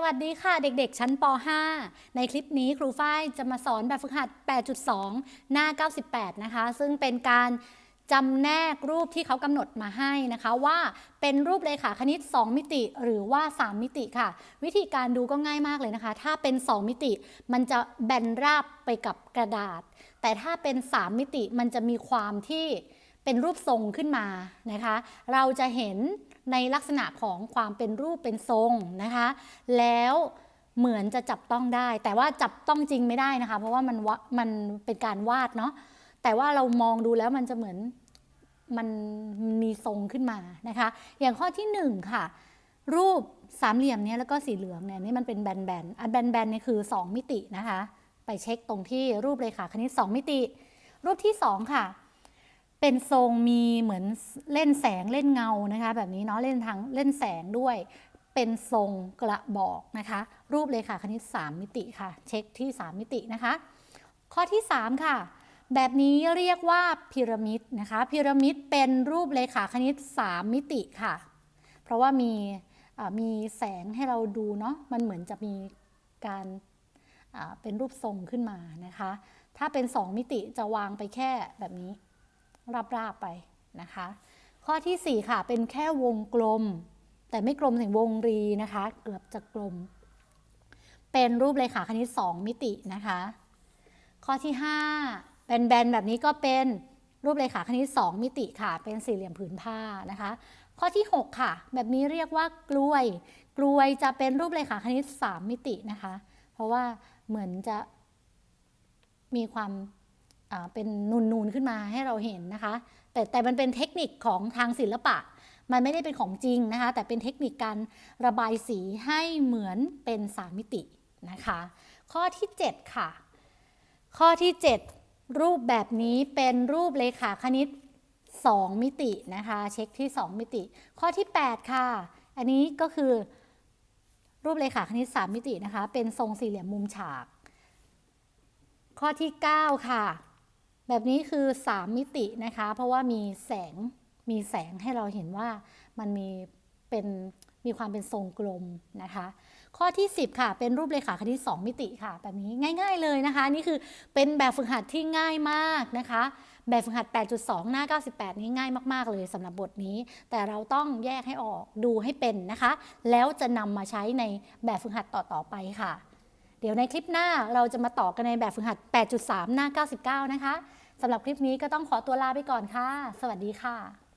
สวัสดีค่ะเด็กๆ ชั้นป .5 ในคลิปนี้ครูฝ้ายจะมาสอนแบบฝึกหัด 8.2 หน้า 98 นะคะ ซึ่งเป็นการจำแนกรูปที่เขากำหนดมาให้นะคะว่าเป็นรูปเลขาคณิต 2 มิติหรือว่า 3 มิติค่ะ วิธีการดูก็ง่ายมากเลยนะคะ ถ้าเป็น 2 มิติ มันจะแบนราบไปกับกระดาษ แต่ถ้าเป็น 3 มิติมันจะมีความที่ เป็นรูปทรงขึ้นมานะคะ เราจะเห็นในลักษณะของความเป็นรูปเป็นทรงนะคะ แล้วเหมือนจะจับต้องได้ แต่ว่าจับต้องจริงไม่ได้นะคะ เพราะว่ามันวะมันเป็นการวาดเนาะแต่ว่าเรามองดูแล้วมันจะเหมือนมันมีทรงขึ้นมานะคะ อย่างข้อที่หนึ่งค่ะ รูปสามเหลี่ยมเนี้ยแล้วก็สีเหลืองเนี่ยนี่มันเป็นแบนๆอันแบนๆเนี่ยคือ 2 มิตินะคะ ไปเช็คตรงที่รูปเลขาคณิต 2 มิติ รูปที่ 2 ค่ะ เป็นทรงมีเหมือนเล่นแสงเล่นเงานะคะ แบบนี้เนาะเล่นทางเล่นแสงด้วย เป็นทรงกระบอกนะคะ รูปเลขาคณิต 3 มิติค่ะ เช็คที่ 3 มิตินะคะ ข้อที่ 3 ค่ะ แบบนี้เรียกว่าพีระมิดนะคะพีระมิดเป็นรูปเลขาคณิต 3 มิติค่ะ เพราะว่ามีมีแสงให้เราดูเนาะมันเหมือนจะมีการเป็นรูปทรงขึ้นมานะคะ ถ้าเป็น 2 มิติจะวางไปแค่แบบนี้ ราบๆไปนะคะ ข้อทีสี่ 4 ค่ะ เป็นแค่วงกลม แต่ไม่กลมถึงวงรีนะคะ เกือบจะกลม เป็นรูปเลขาคณิต 2 มิตินะคะ ข้อที่5เป็นแบนๆแบบนี้ก็เป็นรูปเลขาคณิต 2 มิติค่ะ เป็นสี่เหลี่ยมผืนผ้านะคะ ข้อที่ 6 ค่ะ แบบนี้เรียกว่ากล้วย กล้วยจะเป็นรูปเลขาคณิต 3 มิตินะคะ เพราะว่าเหมือนจะมีความ เป็นนูนๆขึ้นมาให้เราเห็นนะคะ แต่แต่มันเป็นเทคนิคของทางศิลปะ มันไม่ได้เป็นของจริงนะคะ แต่เป็นเทคนิคการระบายสีให้เหมือนเป็น3มิตินะคะ ข้อที่ 7 ค่ะ ข้อที่ 7 รูปแบบนี้เป็นรูปเลขาคณิต 2 มิตินะคะ เช็คที่ 2 มิติ ข้อที่ 8 ค่ะ อันนี้ก็คือรูปเลขาคณิต 3 มิตินะคะ เป็นทรงสี่เหลี่ยมมุมฉาก ข้อที่ 9 ค่ะ แบบนี้คือ 3 มิตินะคะ เพราะว่ามีแสงมีแสงให้เราเห็นว่ามันมีเป็นมีความเป็นทรงกลมนะคะ ข้อที่ 10 ค่ะเป็นรูปเลขาคณิต2มิติค่ะ แบบนี้ง่าย ๆเลยนะคะ นี่คือเป็นแบบฝึกหัดที่ง่ายมากนะคะ แบบฝึกหัด 8.2 หน้า 98 นี้ง่ายมากๆเลยสำหรับบทนี้ แต่เราต้องแยกให้ออกดูให้เป็นนะคะ แล้วจะนำมาใช้ในแบบฝึกหัดต่อๆไปค่ะ เดี๋ยวในคลิปหน้าเราจะมาต่อกันในแบบฝึกหัด 8.3 หน้า 99 นะคะสำหรับคลิปนี้ก็ต้องขอตัวลาไปก่อนค่ะ สวัสดีค่ะ